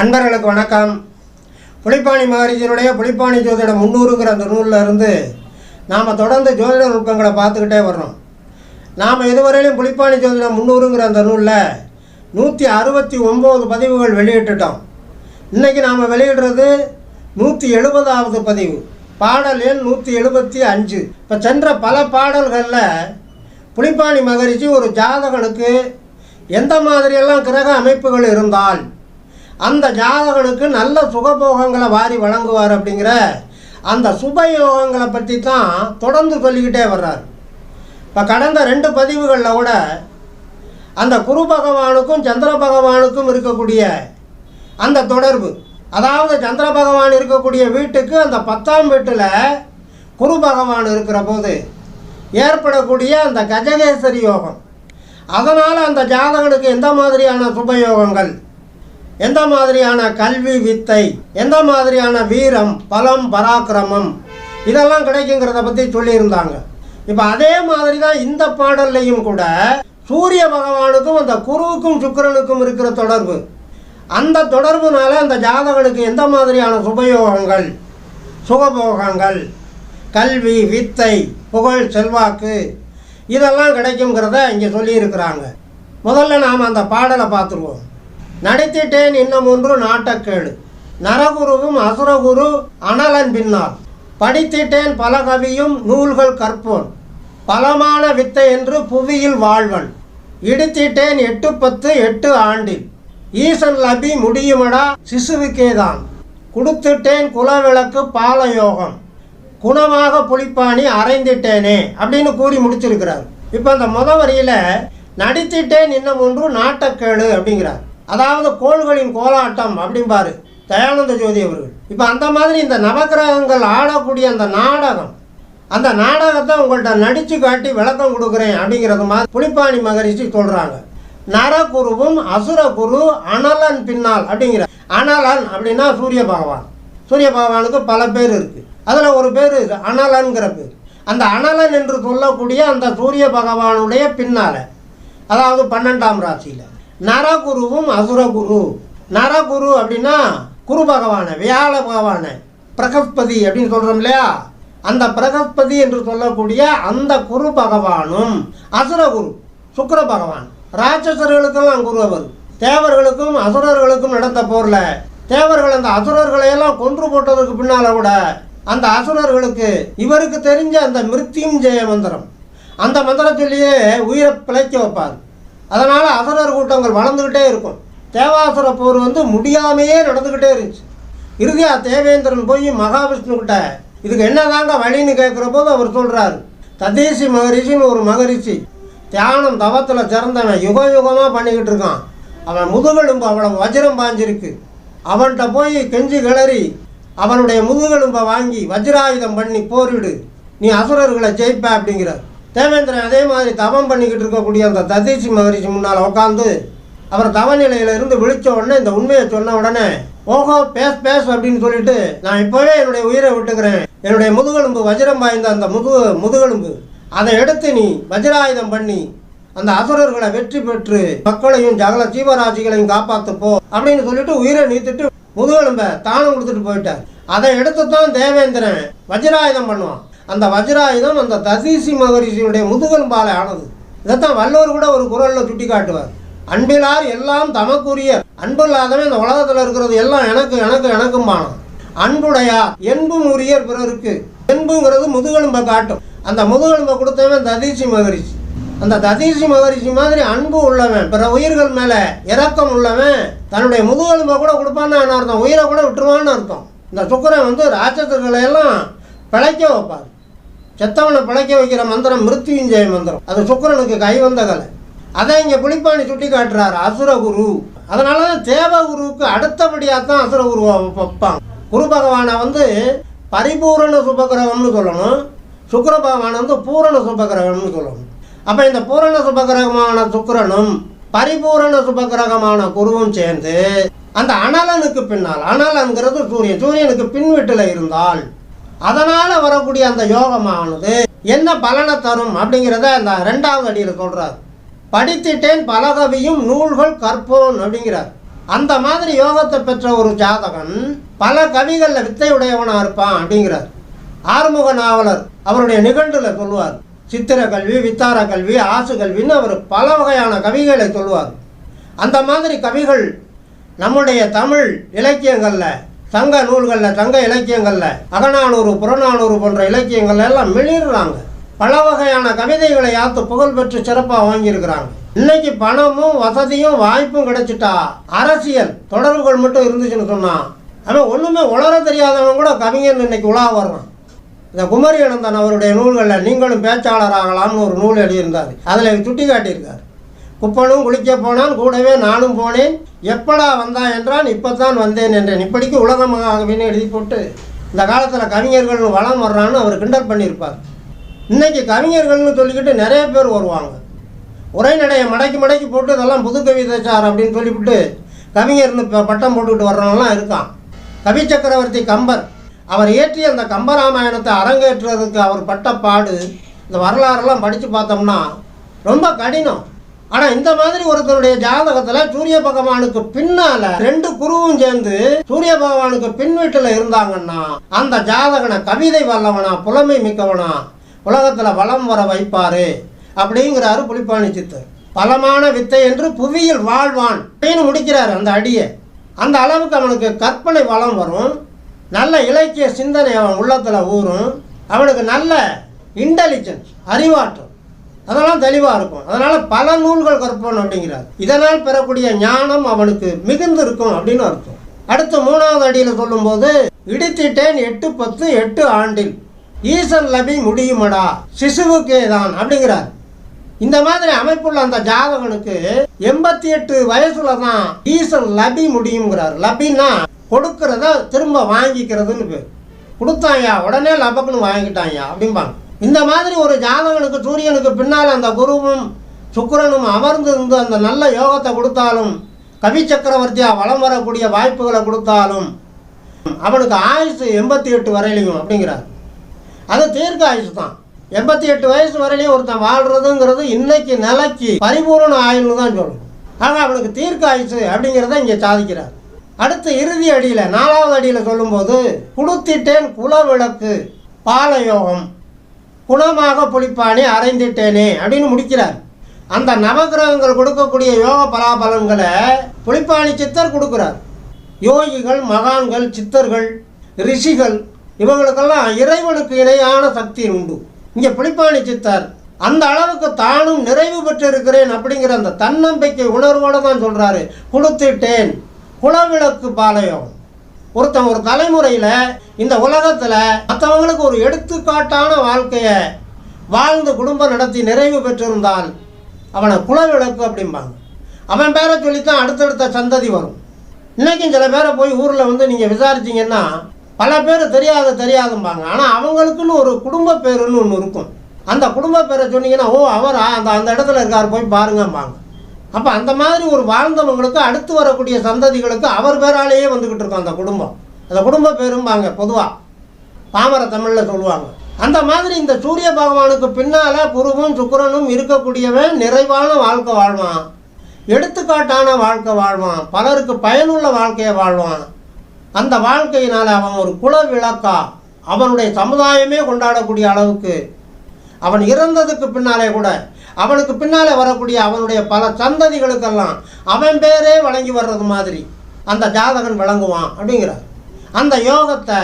அன்பர்களுக்கு வணக்கம். புலிப்பாணி மகரிஷியனுடைய புலிப்பாணி ஜோதிட முன்னூறுங்கிற அந்த நூலில் இருந்து நாம் தொடர்ந்து ஜோதிட நுட்பங்களை பார்த்துக்கிட்டே வர்றோம் நாம் இதுவரையிலும் புலிப்பாணி ஜோதிட முன்னூறுங்கிற அந்த நூலில் நூற்றி அறுபத்தி ஒம்பது பதிவுகள் வெளியிட்டுட்டோம். இன்றைக்கி நாம் வெளியிடுறது நூற்றி எழுபதாவது பதிவு. பாடல் எண் நூற்றி எழுபத்தி அஞ்சு. இப்போ சென்ற பல பாடல்களில் புலிப்பாணி மகரிஷி ஒரு ஜாதகனுக்கு எந்த மாதிரியெல்லாம் கிரக அமைப்புகள் இருந்தால் அந்த ஜாதகனுக்கு நல்ல சுகபோகங்களை வாரி வழங்குவார் அப்படிங்கிற அந்த சுபயோகங்களை பற்றி தான் தொடர்ந்து சொல்லிக்கிட்டே வர்றார். இப்போ கடந்த ரெண்டு பதிவுகளில் கூட அந்த குரு பகவானுக்கும் சந்திர பகவானுக்கும் இருக்கக்கூடிய அந்த தொடர்பு அதாவது சந்திர பகவான் இருக்கக்கூடிய வீட்டுக்கு அந்த பத்தாம் வீட்டில் குரு பகவான் இருக்கிற போது ஏற்படக்கூடிய அந்த கஜகேசரி யோகம். அதனால் அந்த ஜாதகனுக்கு எந்த மாதிரியான சுபயோகங்கள்? எந்த மாதிரியான கல்வி வித்தை எந்த மாதிரியான வீரம் பலம் பராக்கிரமம் இதெல்லாம் கிடைக்குங்கிறத பற்றி சொல்லியிருந்தாங்க. இப்போ அதே மாதிரி தான் இந்த பாடல்லையும் கூட சூரிய பகவானுக்கும் அந்த குருவுக்கும் சுக்கரனுக்கும் இருக்கிற தொடர்பு. அந்த தொடர்புனால அந்த ஜாதகனுக்கு எந்த மாதிரியான சுபயோகங்கள் சுகபோகங்கள் கல்வி வித்தை புகழ் செல்வாக்கு இதெல்லாம் கிடைக்குங்கிறத இங்கே சொல்லியிருக்கிறாங்க. முதல்ல நாம் அந்த பாடலை பார்த்துருவோம். நடத்திட்டேன் இன்னும் ஒன்று நாட்டக்கேடு. நரகுருவும் அசுரகுரு அனலன் பின்னால். படித்திட்டேன் பல கவியும் நூல்கள் கற்போன். பலமான வித்தை என்று புவியில் வாழ்வன். இடித்திட்டேன் எட்டு பத்து எட்டு ஆண்டில். ஈசன் லபி முடியுமடா? சிசுவுக்கேதான். கொடுத்துட்டேன் குலவிளக்கு பாலயோகம். குணமாக புளிப்பாணி அரைந்திட்டேனே அப்படின்னு கூறி முடிச்சிருக்கிறார். இப்போ அந்த முத வரியில் நடித்திட்டேன் இன்னும் ஒன்று நாட்டக்கேடு அப்படிங்கிறார். அதாவது கோள்களின் கோலாட்டம் அப்படிம்பாரு தயானந்த ஜோதி அவர்கள். இப்போ அந்த மாதிரி இந்த நவக்கிரகங்கள் ஆடக்கூடிய அந்த நாடகம் அந்த நாடகத்தை உங்கள்கிட்ட நடித்து காட்டி விளக்கம் கொடுக்குறேன் அப்படிங்கிறது மாதிரி புலிப்பாணி மகரிஷி சொல்கிறாங்க நரகுருவும் அசுரகுரு அனலன் பின்னால் அப்படிங்கிற அனலன் அப்படின்னா சூரிய பகவான். சூரிய பகவானுக்கு பல பேர் இருக்குது அதில் ஒரு பேர் அனலன்கிற பேர். அந்த அனலன் என்று சொல்லக்கூடிய அந்த சூரிய பகவானுடைய பின்னால் அதாவது பன்னெண்டாம் ராசியில். நரகுருவும் அசுரகுரு. நரகுரு அப்படின்னா குரு பகவான வியாழ பகவானை பிரகஸ்பதி அப்படின்னு சொல்கிறோம் இல்லையா? அந்த பிரகஸ்பதி என்று சொல்லக்கூடிய அந்த குரு பகவானும் அசுரகுரு சுக்கர பகவான். ராட்சசர்களுக்கெல்லாம் குரு அவர். தேவர்களுக்கும் அசுரர்களுக்கும் நடந்த போரில் தேவர்கள் அந்த அசுரர்களையெல்லாம் கொன்று போட்டதுக்கு பின்னால் கூட அந்த அசுரர்களுக்கு இவருக்கு தெரிஞ்ச அந்த மிருத்தியும் ஜெய மந்திரம். அந்த மந்திரத்திலேயே உயிரை பிழைக்க வைப்பார். அதனால் அசுரர் கூட்டங்கள் வளர்ந்துக்கிட்டே இருக்கும். தேவாசுர போர் வந்து முடியாமையே நடந்துக்கிட்டே இருந்துச்சு. இறுதியாக தேவேந்திரன் போய் மகாவிஷ்ணுக்கிட்ட இதுக்கு இதுக்கு என்னதாங்க வழின்னு கேட்குற போது அவர் சொல்கிறார் ததேசி மகரிஷின்னு ஒரு மகரிஷி தியானம் தவத்தில் சிறந்தவன் யுக யுகமாக பண்ணிக்கிட்டு இருக்கான். அவன் முதுகெலும்பு அவ்வளவு வஜ்ரம் பாஞ்சிருக்கு. அவன்கிட்ட போய் கெஞ்சி கிளறி அவனுடைய முதுகெலும்பை வாங்கி வஜ்ராயுதம் பண்ணி போரிடு நீ அசுரர்களை ஜெயிப்ப அப்படிங்கிறார். தேவேந்திரன் அதே மாதிரி தவம் பண்ணிக்கிட்டு இருக்கக்கூடிய அந்த ததீசி மகரிஷி முன்னால் உட்காந்து அவர் தவநிலையில இருந்து விழிச்ச உடனே இந்த உண்மையை சொன்ன உடனே ஓஹோ பேஸ் பேஸ் அப்படின்னு சொல்லிட்டு நான் இப்போவே என்னுடைய உயிரை விட்டுக்கிறேன். என்னுடைய முதுகெலும்பு வஜ்ரம் வாய்ந்த அந்த முது முதுகெலும்பு. அதை எடுத்து நீ வஜ்ராயுதம் பண்ணி அந்த அசுரர்களை வெற்றி பெற்று மக்களையும் ஜகல ஜீவராசிகளையும் காப்பாற்றுப்போ அப்படின்னு சொல்லிட்டு உயிரை நீத்துட்டு முதுகெலும்பை தானம் கொடுத்துட்டு போயிட்டார். அதை எடுத்து தான் தேவேந்திரன் வஜ்ராயுதம் பண்ணுவான். அந்த வஜ்ராயுதம் அந்த ததீசி மகரிஷியுடைய முதுகெலும்பால ஆனது. இதைத்தான் வள்ளுவர் கூட ஒரு குரலில் சுட்டி காட்டுவார் அன்பிலார் எல்லாம் தமக்குரிய அன்பு இல்லாதவன் இந்த உலகத்தில் இருக்கிறது எல்லாம் எனக்கு எனக்கு எனக்கும் பானம் அன்புடையார் என்பும் உரியர் பிறருக்கு. என்புங்கிறது முதுகெலும்பை காட்டும். அந்த முதுகெலும்பை கொடுத்தவன் ததீசி மகரிஷி. அந்த ததீசி மகரிஷி மாதிரி அன்பு உள்ளவன் பிற உயிர்கள் மேலே இரக்கம் உள்ளவன் தன்னுடைய முதுகெலும்பை கூட கொடுப்பான்னு அர்த்தம்? உயிரை கூட விட்டுருவான்னு அர்த்தம். இந்த சுக்கரன் வந்து ராட்சசர்களை எல்லாம் பிழைக்க வைப்பார். செத்தவனை பிழைக்க வைக்கிற மந்திரம் மிருத்யுஞ்சய மந்திரம். அது சுக்கரனுக்கு கைவந்த கலை அதை இங்கே புளிப்பாணி சுட்டி காட்டுறாரு அசுரகுரு. அதனால தான் தேவகுருவுக்கு அடுத்தபடியாக தான் அசுரகுருவை வைப்பாங்க. குரு பகவானை வந்து பரிபூரண சுபகிரகம்னு சொல்லணும். சுக்கர பகவான் வந்து பூரண சுபகிரகம்னு சொல்லணும். அப்போ இந்த பூரண சுபகிரகமான சுக்கரனும் பரிபூரண சுபகிரகமான குருவும் சேர்ந்து அந்த அனலனுக்கு பின்னால் அனலன்கிறது சூரியன். சூரியனுக்கு பின்வீட்டில் இருந்தால் அதனால் வரக்கூடிய அந்த யோகமானது என்ன பலனை தரும் அப்படிங்கிறத அந்த ரெண்டாவது அடியில் சொல்கிறார் படித்திட்டேன் பலகவியும் நூல்கள் கற்போன் அப்படிங்கிறார். அந்த மாதிரி யோகத்தை பெற்ற ஒரு ஜாதகன் பல கவிகளில் வித்தை இருப்பான் அப்படிங்கிறார். ஆறுமுக நாவலர் அவருடைய நிகழ்வில் சொல்லுவார். சித்திர கல்வி வித்தார கல்வி ஆசு கல்வின்னு அவர் பல வகையான கவிகளை சொல்லுவார். அந்த மாதிரி கவிகள் நம்முடைய தமிழ் இலக்கியங்களில் சங்க நூல்களில் சங்க இலக்கியங்களில் அகநானூறு புறநானூறு போன்ற இலக்கியங்கள் எல்லாம் மிளிர்றாங்க. பல வகையான கவிதைகளை யாத்து புகழ் பெற்று சிறப்பாக வாங்கியிருக்கிறாங்க. இன்னைக்கு பணமும் வசதியும் வாய்ப்பும் கிடைச்சிட்டா அரசியல் தொடர்புகள் மட்டும் இருந்துச்சுன்னு சொன்னால் ஆனால் ஒன்றுமே உளர தெரியாதவன் கூட கவிஞன் இன்னைக்கு உலா வர்றான். இந்த குமரி அனந்தன் அவருடைய நூல்களில் நீங்களும் பேச்சாளராகலாம்னு ஒரு நூல் எழுதியிருந்தார். அதில் சுட்டி காட்டியிருக்கார் குப்பனும் குளிக்க போனான் கூடவே நானும் போனேன். எப்படா வந்தா என்றான். இப்போத்தான் வந்தேன் என்றேன். இப்படிக்கு உலகமாகவின்னு எழுதி போட்டு இந்த காலத்தில் கவிஞர்கள் வளம் வர்றான்னு அவர் கிண்டல் பண்ணியிருப்பார். இன்றைக்கி கவிஞர்கள்னு சொல்லிக்கிட்டு நிறைய பேர் வருவாங்க. உரைநடையை மடக்கி மடக்கி போட்டு இதெல்லாம் புது கவிதை சார் அப்படின்னு சொல்லிவிட்டு கவிஞர்னு இப்போ பட்டம் போட்டுக்கிட்டு வர்றவங்களாம் இருக்கான். கவி சக்கரவர்த்தி கம்பர். அவர் இயற்றிய அந்த கம்பராமாயணத்தை அரங்கேற்றுறதுக்கு அவர் பட்ட பாடு இந்த வரலாறெல்லாம் படித்து பார்த்தோம்னா ரொம்ப கடினம். ஆனால் இந்த மாதிரி ஒருத்தருடைய ஜாதகத்தில் சூரிய பகவானுக்கு பின்னால ரெண்டு குருவும் சேர்ந்து சூரிய பகவானுக்கு பின் வீட்டில் இருந்தாங்கன்னா அந்த ஜாதகனை கவிதை வல்லவனா புலமை மிக்கவனா உலகத்தில் வளம் வர வைப்பாரு அப்படிங்கிறாரு புலிப்பாணி சித்தர் பலமான வித்தை என்று புவியில் வாழ்வான் அப்படின்னு முடிக்கிறார் அந்த அடியை. அந்த அளவுக்கு அவனுக்கு கற்பனை வளம் வரும். நல்ல இலக்கிய சிந்தனை அவன் உள்ளத்தில் ஊறும். அவனுக்கு நல்ல இன்டெலிஜென்ஸ் அறிவாற்றல். அதெல்லாம் தெளிவாக இருக்கும். அதனால் பல நூல்கள் கற்பன் அப்படிங்கிறார். இதனால் பெறக்கூடிய ஞானம் அவனுக்கு மிகுந்து இருக்கும் அப்படின்னு அர்த்தம். அடுத்து மூணாவது அடியில் சொல்லும்போது இடித்திட்டேன் எட்டு பத்து எட்டு ஆண்டில். ஈசன் லபி முடியுமடா? சிசுவுக்கே தான் அப்படிங்கிறார். இந்த மாதிரி அமைப்புள்ள அந்த ஜாதகனுக்கு எண்பத்தி எட்டு வயசுல தான் ஈசன் லபி முடியுங்கிறார் லபின்னா கொடுக்கறத திரும்ப வாங்கிக்கிறதுன்னு பேர். கொடுத்தாயா? உடனே லபக்குன்னு வாங்கிட்டாயா? அப்படிம்பாங்க. இந்த மாதிரி ஒரு ஜாதகனுக்கு சூரியனுக்கு பின்னால் அந்த குருவும் சுக்கரனும் அமர்ந்து இருந்து அந்த நல்ல யோகத்தை கொடுத்தாலும் கவி சக்கரவர்த்தியாக வலம் வரக்கூடிய வாய்ப்புகளை கொடுத்தாலும் அவனுக்கு ஆயுசு எண்பத்தி எட்டு வரையிலையும் அப்படிங்கிறார். அது தீர்க்க ஆயுசு தான். எண்பத்தி எட்டு வயசு வரையிலையும் ஒருத்தன் வாழ்றதுங்கிறது இன்னைக்கு நிலைக்கு பரிபூர்ண ஆயுள்னு தான் சொல்லணும் ஆக அவனுக்கு தீர்க்க ஆயுசு அப்படிங்கிறத இங்கே சாதிக்கிறார். அடுத்து இறுதி அடியில் நாலாவது அடியில் சொல்லும்போது குடுத்திட்டேன் குலவிளக்கு பாலயோகம். குணமாக புளிப்பானே அரைந்திட்டேனே அப்படின்னு முடிக்கிறார். அந்த நவகிரகங்கள் கொடுக்கக்கூடிய யோக பலாபலன்களை புளிப்பாணி சித்தர் கொடுக்குறார். யோகிகள் மகான்கள் சித்தர்கள் ரிஷிகள் இவங்களுக்கெல்லாம் இறைவனுக்கு இணையான சக்தி உண்டு. இங்கே புளிப்பாணி சித்தர் அந்த அளவுக்கு தானும் நிறைவு பெற்றிருக்கிறேன் அப்படிங்கிற அந்த தன்னம்பிக்கை உணர்வோடு தான் சொல்கிறாரு கொடுத்துட்டேன். குலவிளக்கு பாளையம். ஒருத்தன் ஒரு தலைமுறையில் இந்த உலகத்தில் மற்றவங்களுக்கு ஒரு எடுத்துக்காட்டான வாழ்க்கையை வாழ்ந்து குடும்பம் நடத்தி நிறைவு பெற்றிருந்தால் அவனை குலவிளக்கு அப்படிம்பாங்க. அவன் பேரை சொல்லித்தான் அடுத்தடுத்த சந்ததி வரும். இன்றைக்கும் சில பேரை போய் ஊரில் வந்து நீங்கள் விசாரிச்சிங்கன்னா பல பேர் தெரியாத தெரியாதும்பாங்க. ஆனால் அவங்களுக்குன்னு ஒரு குடும்ப பேருன்னு ஒன்று இருக்கும். அந்த குடும்ப பேரை சொன்னீங்கன்னா ஓ அவரா? அந்த அந்த இடத்துல இருக்கார் போய் பாருங்கம்பாங்க. அப்போ அந்த மாதிரி ஒரு வாழ்ந்தவங்களுக்கு அடுத்து வரக்கூடிய சந்ததிகளுக்கு அவர் பேராலேயே வந்துக்கிட்டு இருக்கும் அந்த குடும்பம். அந்த குடும்ப பேரும்பாங்க பொதுவாக பாமர தமிழில் சொல்லுவாங்க. அந்த மாதிரி இந்த சூரிய பகவானுக்கு பின்னால் குருவும் சுக்கிரனும் இருக்கக்கூடியவன் நிறைவான வாழ்க்கை வாழ்வான். எடுத்துக்காட்டான வாழ்க்கை வாழ்வான். பலருக்கு பயனுள்ள வாழ்க்கையை வாழ்வான். அந்த வாழ்க்கையினால் அவன் ஒரு குல விளக்கா. அவனுடைய சமுதாயமே கொண்டாடக்கூடிய அளவுக்கு. அவன் இறந்ததுக்கு பின்னாலே கூட அவனுக்கு பின்னால் வரக்கூடிய அவனுடைய பல சந்ததிகளுக்கெல்லாம் அவன் பேரே வழங்கி வர்றது மாதிரி அந்த ஜாதகன் விளங்குவான் அப்படிங்கிறார். அந்த யோகத்தை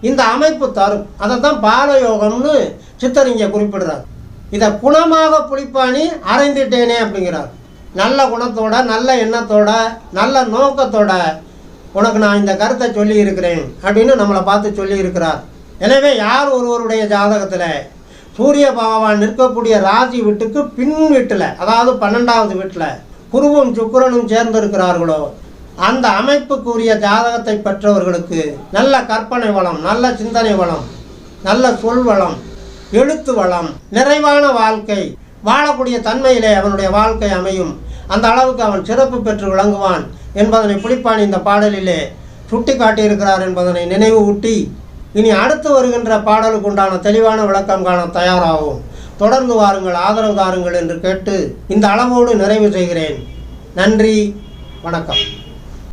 இந்த அமைப்பு தரும். அதை தான் பாலயோகம்னு யோகம்னு சித்தரிங்க குறிப்பிடுறார். இதை குணமாக புளிப்பாணி அரைந்திட்டேனே அப்படிங்கிறார். நல்ல குணத்தோட நல்ல எண்ணத்தோட நல்ல நோக்கத்தோட உனக்கு நான் இந்த கருத்தை சொல்லி இருக்கிறேன் அப்படின்னு நம்மளை பார்த்து சொல்லி இருக்கிறார் எனவே யார் ஒருவருடைய ஜாதகத்தில் சூரிய பகவான் நிற்கக்கூடிய ராசி வீட்டுக்கு பின் வீட்டில் அதாவது பன்னெண்டாவது வீட்டில் குருவும் சுக்கிரனும் சேர்ந்திருக்கிறார்களோ அந்த அமைப்புக்குரிய ஜாதகத்தை பெற்றவர்களுக்கு நல்ல கற்பனை வளம் நல்ல சிந்தனை வளம் நல்ல சொல் வளம் எழுத்து வளம் நிறைவான வாழ்க்கை வாழக்கூடிய தன்மையிலே அவனுடைய வாழ்க்கை அமையும். அந்த அளவுக்கு அவன் சிறப்பு பெற்று விளங்குவான் என்பதனை பிடிப்பான் இந்த பாடலிலே சுட்டி காட்டியிருக்கிறார் என்பதனை நினைவு ஊட்டி இனி அடுத்து வருகின்ற பாடலுக்கு உண்டான தெளிவான விளக்கம் காண தயாராகும் தொடர்ந்து வாருங்கள் ஆதரவு தாருங்கள் என்று கேட்டு இந்த அளவோடு நிறைவு செய்கிறேன். நன்றி வணக்கம்.